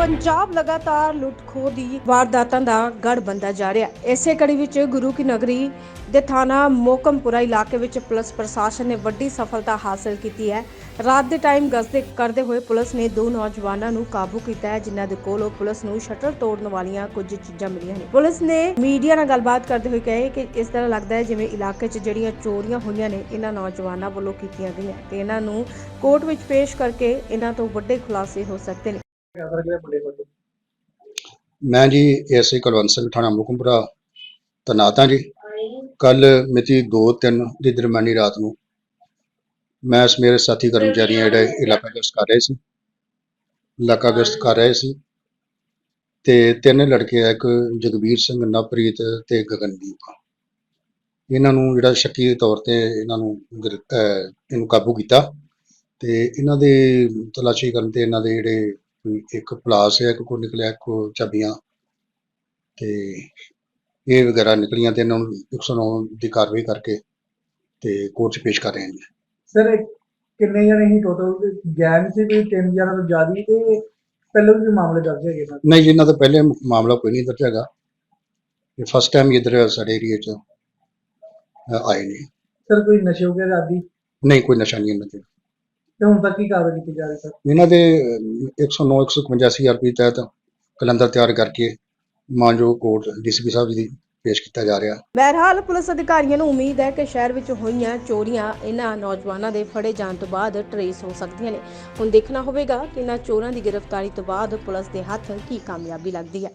ਪੰਜਾਬ ਲਗਾਤਾਰ ਲੁੱਟ-ਖੋਹ ਦੀ ਵਾਰਦਾਤਾਂ ਦਾ ਗੜ ਬੰਦਾ ਜਾ ਰਿਹਾ ਹੈ। ਇਸੇ ਕੜੀ ਵਿੱਚ ਗੁਰੂ ਕੀ ਨਗਰੀ ਦੇ ਥਾਣਾ ਮੋਕਮਪੁਰਾ ਇਲਾਕੇ ਵਿੱਚ ਪੁਲਿਸ ਪ੍ਰਸ਼ਾਸਨ ਨੇ ਵੱਡੀ ਸਫਲਤਾ ਹਾਸਲ ਕੀਤੀ ਹੈ। ਰਾਤ ਦੇ ਟਾਈਮ ਗਸ਼ਤ ਕਰਦੇ ਹੋਏ ਪੁਲਿਸ ਨੇ ਦੋ ਨੌਜਵਾਨਾਂ ਨੂੰ ਕਾਬੂ ਕੀਤਾ ਹੈ, ਜਿਨ੍ਹਾਂ ਦੇ ਕੋਲੋਂ ਪੁਲਿਸ ਨੂੰ ਸ਼ਟਰ ਤੋੜਨ ਵਾਲੀਆਂ ਕੁਝ ਚੀਜ਼ਾਂ ਮਿਲੀਆਂ ਨੇ। ਪੁਲਿਸ ਨੇ ਮੀਡੀਆ ਨਾਲ ਗੱਲਬਾਤ ਕਰਦੇ ਹੋਏ ਕਹੇ ਕਿ ਇਸ ਤਰ੍ਹਾਂ ਲੱਗਦਾ ਹੈ ਜਿਵੇਂ ਇਲਾਕੇ 'ਚ ਜਿਹੜੀਆਂ ਚੋਰੀਆਂ ਹੋਈਆਂ ਨੇ, ਇਹਨਾਂ ਨੌਜਵਾਨਾਂ ਵੱਲੋਂ ਕੀਤੀਆਂ ਗਈਆਂ ਤੇ ਇਹਨਾਂ ਨੂੰ ਕੋਰਟ ਵਿੱਚ ਪੇਸ਼ ਕਰਕੇ ਇਹਨਾਂ ਤੋਂ ਵੱਡੇ ਖੁਲਾਸੇ ਹੋ ਸਕਦੇ ਨੇ। ਮੈਂ ਜੀ ਐਸਏ ਕੁਲਵੰਤ ਸਿੰਘ ਥਾਣਾ ਮੁਕਮਪੁਰਾ ਤੈਨਾਤ ਹਾਂ ਜੀ। ਕੱਲ ਮਿਤੀ 2-3 ਦੀ ਦਰਮਿਆਨੀ ਰਾਤ ਨੂੰ ਮੈਂ ਇਸ ਮੇਰੇ ਸਾਥੀ ਕਰਮਚਾਰੀਆਂ ਜਿਹੜੇ ਇਲਾਕਾ ਗਸ਼ਤ ਕਰ ਰਹੇ ਸੀ ਇਲਾਕਾ ਗਸ਼ਤ ਕਰ ਰਹੇ ਸੀ ਤੇ ਤਿੰਨ ਲੜਕੇ ਆ, ਇੱਕ ਜਗਬੀਰ ਸਿੰਘ, ਨਵਪ੍ਰੀਤ ਤੇ ਗਗਨਦੀਪ। ਇਹਨਾਂ ਨੂੰ ਜਿਹੜਾ ਸ਼ੱਕੀ ਦੇ ਤੌਰ ਤੇ ਇਹਨਾਂ ਨੂੰ ਇਹਨੂੰ ਕਾਬੂ ਕੀਤਾ ਤੇ ਇਹਨਾਂ ਦੇ ਤਲਾਸ਼ੀ ਕਰਨ ਤੇ ਇਹਨਾਂ ਦੇ ਜਿਹੜੇ ਇੱਕ ਪਲਾਸ ਹੈ ਕੋ ਨਿਕਲਿਆ ਕੋ ਚਾਬੀਆਂ। ਤੇ ਇਹ ਵਗੈਰਾ ਨਿਕਲੀਆਂ ਤੇ ਇਹਨਾਂ ਨੂੰ 109 ਦੀ ਕਾਰਵਾਈ ਕਰਕੇ ਤੇ ਕੋਰਟ 'ਚ ਪੇਸ਼ ਕਰ ਰਹੇ ਹਾਂ ਜੀ। ਸਰ ਕਿੰਨੇ ਜਣੇ ਸੀ ਟੋਟਲ ਗੈਂਗ ਸੀ ਕੋਈ ਤਿੰਨ ਜਣਾਂ ਤੋਂ ਜ਼ਿਆਦਾ ਹੀ ਤੇ ਪਹਿਲਾਂ ਵੀ ਮਾਮਲੇ ਦਰਜ ਹੈਗੇ ਸਰ? ਨਹੀਂ ਜੀ ਇਹਨਾਂ ਦਾ ਪਹਿਲੇ ਮਾਮਲਾ ਕੋਈ ਨਹੀਂ ਦਰਜ ਹੈਗਾ। ਇਹ ਫਸਟ ਟਾਈਮ ਇਧਰ ਸਾਡੇ ਏਰੀਏ 'ਚ ਆਏ ਨੇ। ਸਰ ਕੋਈ ਨਸ਼ੇ ਵਗੈਰਾ ਆਦੀ? ਨਹੀਂ ਕੋਈ ਨਸ਼ਾ ਨਹੀਂ ਇਹਨਾਂ ਤੇ। ਤੇ ਹੁਣ ਤੱਕ ਕੀ ਕਾਰਵਾਈ ਕੀਤੀ ਜਾ ਰਹੀ ਸਰ? ਇਹਨਾਂ ਦੇ ਅ, 109 151 ਸੀਆਰਪੀ ਤਹਿਤ ਕਲੰਦਰ ਤਿਆਰ ਕਰਕੇ ਮਾਨਯੋਗ ਕੋਰਟ ਡੀਸੀਪੀ ਸਾਹਿਬ ਜੀ ਦੀ ਪੇਸ਼ ਕੀਤਾ ਜਾ ਰਿਹਾ। ਬਹਰਹਾਲ ਪੁਲਿਸ ਅਧਿਕਾਰੀਆਂ ਨੂੰ ਉਮੀਦ ਹੈ ਕਿ ਸ਼ਹਿਰ ਵਿੱਚ ਹੋਈਆਂ ਚੋਰੀਆਂ ਇਹਨਾਂ ਨੌਜਵਾਨਾਂ ਦੇ ਫੜੇ ਜਾਣ ਤੋਂ ਬਾਅਦ ਟਰੇਸ ਹੋ ਸਕਦੀਆਂ ਨੇ। ਹੁਣ ਦੇਖਣਾ ਹੋਵੇਗਾ ਕਿ ਇਹਨਾਂ ਚੋਰਾਂ ਦੀ ਗ੍ਰਿਫਤਾਰੀ ਤੋਂ ਬਾਅਦ ਪੁਲਿਸ ਦੇ ਹੱਥ ਕੀ ਕਾਮਯਾਬੀ ਲੱਗਦੀ ਹੈ।